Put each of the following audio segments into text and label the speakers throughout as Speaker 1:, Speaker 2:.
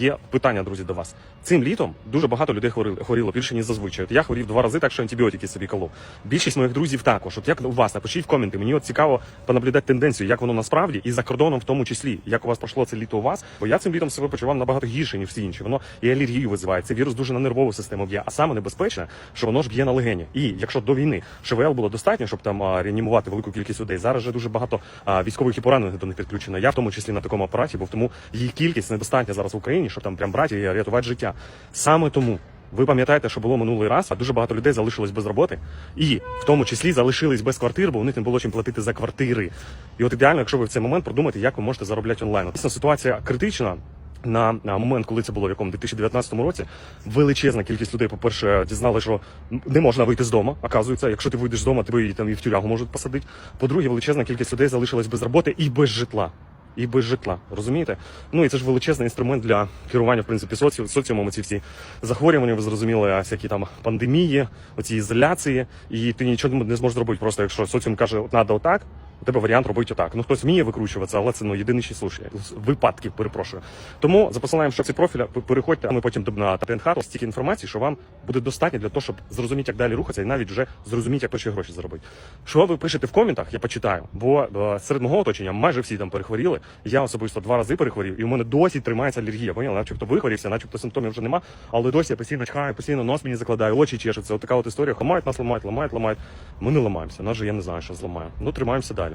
Speaker 1: Є питання, друзі, до вас. Цим літом дуже багато людей хворіло більше, ніж зазвичай. От я хворів два рази, так що антибіотики собі колов. Більшість моїх друзів також. От як у вас, напишіть в коменти. Мені от цікаво понаблюдати тенденцію, як воно насправді, і за кордоном в тому числі, як у вас пройшло це літо у вас. Бо я цим літом себе почував набагато гірше, ніж всі інші. Воно і алергію визиває. Цей вірус дуже на нервову систему б'є. А саме небезпечне, що воно ж б'є на легені. І якщо до війни ШВЛ було достатньо, щоб там реанімувати велику кількість людей, зараз вже дуже багато військових і поранених до них підключено. Я в тому числі на такому апараті, бо тому її кількість недостатня зараз в Україні, щоб там прям брати і рятувати життя. Саме тому. Ви пам'ятаєте, що було минулий раз, а дуже багато людей залишилось без роботи, і в тому числі залишились без квартир, бо у них не було чим платити за квартири. І от ідеально, якщо ви в цей момент продумаєте, як ви можете заробляти онлайн. Дійсно, ситуація критична. На, момент, коли це було в якому 2019 році, величезна кількість людей, по-перше, дізнали, що не можна вийти з дому. Оказується, якщо ти вийдеш з дому, тебе і там і в тюрягу можуть посадити. По-друге, величезна кількість людей залишилась без роботи і без житла. І без житла, розумієте? Ну і це ж величезний інструмент для керування в принципі соці... соціумом. Ці всі захворювання, ви зрозуміли, всякі там пандемії, оці ізоляції, і ти нічого не зможеш зробити. Просто якщо соціум каже, от надо отак, у тебе варіант робити отак. Ну хтось вміє викручуватися, але це ну єдиний случай. випадків, перепрошую. Тому за в шапці профіля переходьте, а ми потім на ТНХ стільки інформації, що вам буде достатньо для того, щоб зрозуміти, як далі рухатися, і навіть вже зрозуміти, як перші гроші заробити. Що ви пишете в коментах, я почитаю, бо е, серед мого оточення майже всі там перехворіли. Я особисто два рази перехворів, і у мене досі тримається алергія. Поняли? Начебто вихворівся, начебто симптомів вже нема, але досі я постійно чхаю, постійно нос мені закладає, очі чешуться. От така от історія. Ламають нас, ламають, ламають, ламають. Ми не ламаємося. Нас я не знаю, що зламає. Ну тримаємося далі.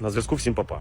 Speaker 1: На зв'язку всім папа.